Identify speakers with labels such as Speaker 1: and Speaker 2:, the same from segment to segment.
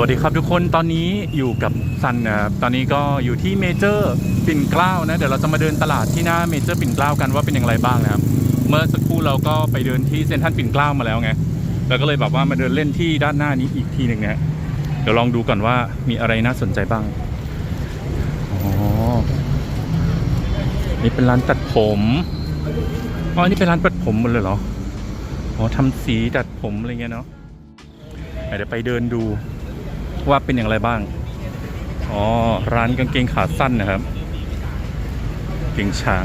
Speaker 1: วัสดีครับทุกคนตอนนี้อยู่กับซันนะครับตอนนี้ก็อยู่ที่เมเจอร์ปิ่นเกล้านะเดี๋ยวเราจะมาเดินตลาดที่หน้าเมเจอร์ปิ่นเกล้ากันว่าเป็นอย่างไรบ้างนะครับเมื่อสักครู่เราก็ไปเดินที่เซ็นทรัลปิ่นเกล้ามาแล้วไงเราก็เลยแบบว่ามาเดินเล่นที่ด้านหน้านี้อีกทีหนึ่งนะเดี๋ยวลองดูก่อนว่ามีอะไรน่าสนใจบ้างอ๋อนี่เป็นร้านตัดผมอ๋อนี่เป็นร้านตัดผมหมดเลยเหรออ๋อทำสีตัดผมอะไรเงี้ยเนาะเดี๋ยวไปเดินดู ว่าเป็นอย่างไรบ้าง อ๋อ ร้านกางเกงขาสั้นนะครับกางเกงช้าง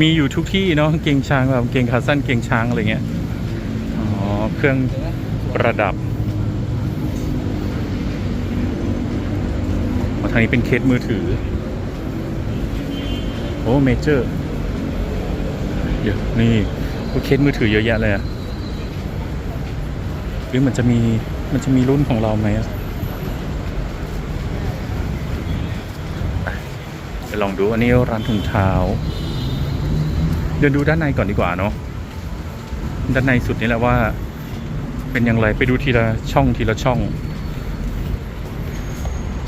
Speaker 1: มีอยู่ทุกที่เนาะกางเกงช้างแบบกางเกงขาสั้นกางเกงช้างอะไรเงี้ย อ๋อ เครื่องประดับทางนี้เป็นเคสมือถือ โอ้เมเจอร์เยอะนี่เคสมือถือเยอะแยะเลยอะหรือมันจะมีมันจะมีรุ่นของเราไหมอะไป ไปลองดูอันนี้ร้านถุงเท้า เดินดูด้านในก่อนดีกว่าเนาะด้านในสุดนี่แหละว่า เป็นอย่างไรไปดูทีละช่องทีละช่อง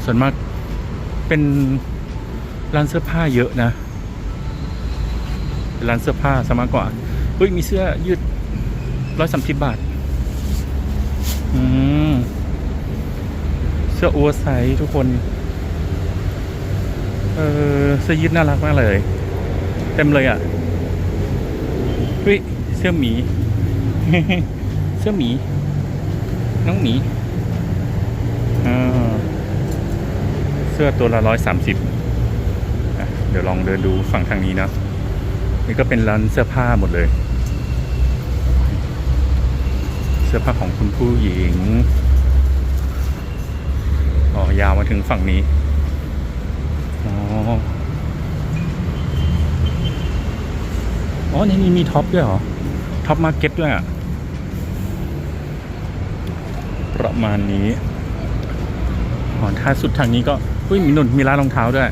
Speaker 1: ส่วนมากเป็นร้านเสื้อผ้าเยอะนะร้านเสื้อผ้าซะมากกว่าเฮ้ยมีเสื้อยืดร้อยสามสิบบาท อืม เสื้อโอเวอร์ไซส์ทุกคน ออเสื้อยืดน่ารักมากเลย เต็มเลยอะเฮ้ยเสื้อหมี เสื้อหมี น้องหมีเสื้อตัวละร้อยสามสิบเดี๋ยวลองเดินดูฝั่งทางนี้นะ นี่ก็เป็นร้านเสื้อผ้าหมดเลย เสื้อผ้าของคุณผู้หญิง อ๋อ ยาวมาถึงฝั่งนี้ อ๋อ อ๋อ นี่นี่มีท็อปด้วยเหรอ ท็อปมาร์เก็ตด้วยอะ ประมาณนี้ อ๋อ ถ้าสุดทางนี้ก็อุ้ยมีหนุนมีร้านรองเท้าด้วย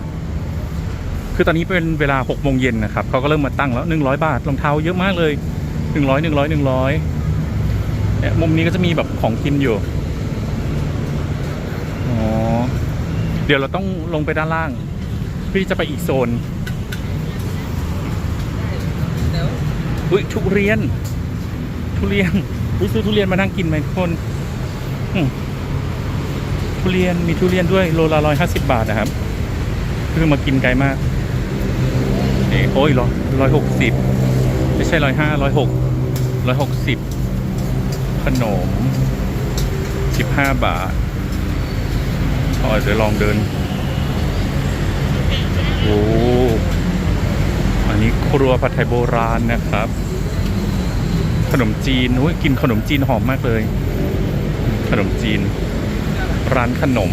Speaker 1: คือตอนนี้เป็นเวลา6โมงเย็นนะครับ เขาก็เริ่มมาตั้งแล้ว100บาทรองเท้าเยอะมากเลย100 100 100เนี่ยมุมนี้ก็จะมีแบบของกินอยู่ อ๋อ เดี๋ยวเราต้องลงไปด้านล่าง พื่อที่จะไปอีกโซนอุ้ยทุเรียน ทุเรียนอุ้ยซื้อทุเรียนมานั่งกินไหมทุกคนอืมทุเรียนมีทุเรียนด้วยโลละร้อยห้าสิบบาทนะครับคือมากินไกลมากนี่โอ้ยร้อยร้อยหกสิบไม่ใช่ร้อยห้าร้อยหกร้อยหกสิบขนม15บาทอ๋อเดี๋ยวลองเดิน โอ้ อันนี้ ครัวผัดไทยโบราณนะครับ ขนมจีนอุ้ยกินขนมจีนหอมมากเลย ขนมจีน ร้านขนม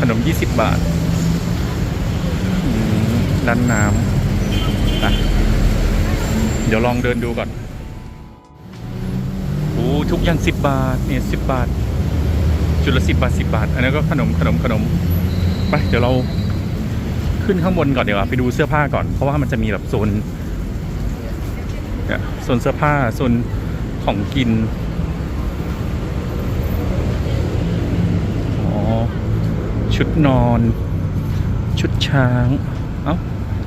Speaker 1: ขนม 20 บาทอืมร้านน้ำอะเดี๋ยวลองเดินดูก่อนโอ้ทุกอย่างสิบบาท เนี่ยสิบบาท จุดละสิบบาทสิบบาท อันนั้นก็ขนมขนมขนม ไป เดี๋ยวเรา ขึ้นข้างบนก่อนเดี๋ยวไปดูเสื้อผ้าก่อน เพราะว่ามันจะมีแบบโซนโซนเสื้อผ้าโซนของกินอ๋อชุดนอน ชุดช้าง เอ้า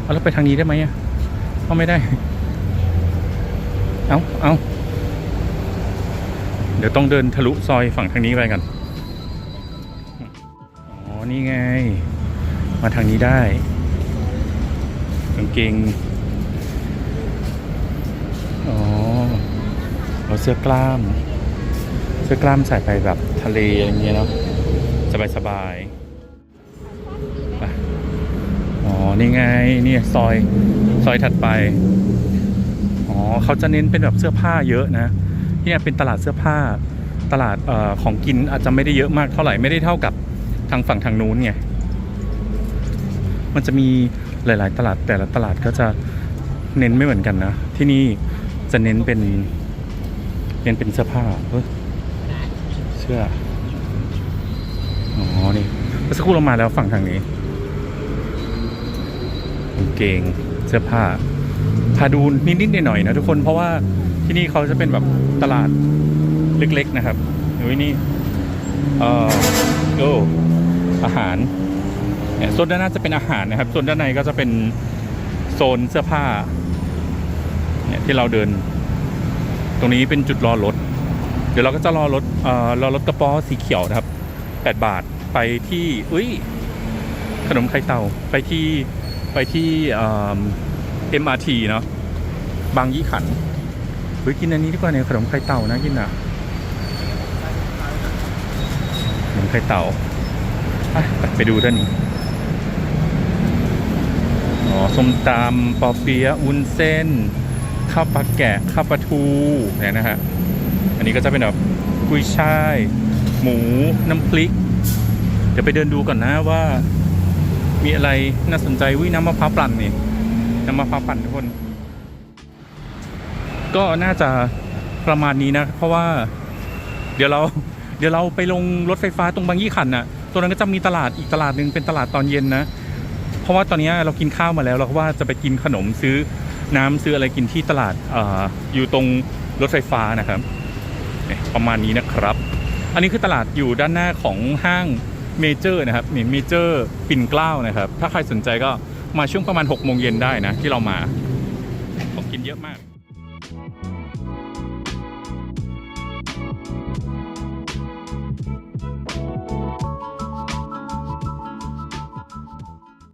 Speaker 1: เอาแล้วไปทางนี้ได้ไหมอะเอาไม่ได้ เอาเอาเดี๋ยวต้องเดินทะลุซอยฝั่งทางนี้ไปกัน อ๋อ นี่ไง มาทางนี้ได้กางเกงอ๋อเอาเสื้อกล้าม เสื้อกล้ามใส่ไปแบบทะเลอะไรเงี้ยเนาะสบายสบายๆไปอ๋อ นี่ไง นี่ซอย ซอยถัดไป อ๋อ เขาจะเน้นเป็นแบบเสื้อผ้าเยอะนะที่เนี่ยเป็นตลาดเสื้อผ้า ตลาดอของกินอาจจะไม่ได้เยอะมากเท่าไหร่ ไม่ได้เท่ากับทางฝั่งทางนู้นไง มันจะมีหลาย ๆ ตลาดแต่ละตลาดก็จะเน้นไม่เหมือนกันนะ ที่นี่จะเน้นเป็นเน้นเป็นเสื้อผ้าเสื้ออ๋อนี่เมื่อสักครู่เรามาแล้วฝั่งทางนี้กางเกงเสื้อผ้าพาดูนิดๆหน่อยๆนะทุกคนเพราะว่าที่นี่เขาจะเป็นแบบตลาดเล็ก ๆ นะครับดูนี่เอ่อโอ้อาหาร เนี่ยโซนด้านหน้าจะเป็นอาหารนะครับโซนด้านในก็จะเป็นโซนเสื้อผ้าเนี่ยที่เราเดิน ตรงนี้เป็นจุดรอรถ เดี๋ยวเราก็จะรอรถเอ่อรอรถกระป๋อสีเขียวนะครับ 8 บาทไปที่อุ้ยขนมไข่เต่าไปที่ไปที่เอ่อ MRT เนาะบางยี่ขันเฮ้ยกินอันนี้ดีกว่าเนี่ยขนมไข่เต่านะกินอะขนมไข่เต่าไปดูด้านนี้ อ๋อส้มตำปอเปี๊ยะวุ้นเส้น ข้าวปลาแกะข้าวปลาทูเนี่ยนะฮะอันนี้ก็จะเป็นแบบกุยช่าย หมูน้ำพริก เดี๋ยวไปเดินดูก่อนนะว่า มีอะไรน่าสนใจวิน้ำมะพร้าวปั่นนี่น้ำมะพร้าวปั่นทุกคน ก็น่าจะประมาณนี้นะ เพราะว่า เดี๋ยวเรา เดี๋ยวเราไปลงรถไฟฟ้าตรงบางยี่ขันน่ะตรงนั้นก็จะมีตลาดอีกตลาดหนึ่งเป็นตลาดตอนเย็นนะ เพราะว่าตอนนี้เรากินข้าวมาแล้วเราก็ว่าจะไปกินขนมซื้อน้ำซื้ออะไรกินที่ตลาดออยู่ตรงรถไฟฟ้านะครับประมาณนี้นะครับ อันนี้คือตลาดอยู่ด้านหน้าของห้างเมเจอร์นะครับนี่เมเจอร์ปิ่นเกล้านะครับ ถ้าใครสนใจก็มาช่วงประมาณ6โมงเย็นได้นะที่เรามาของกินเยอะมาก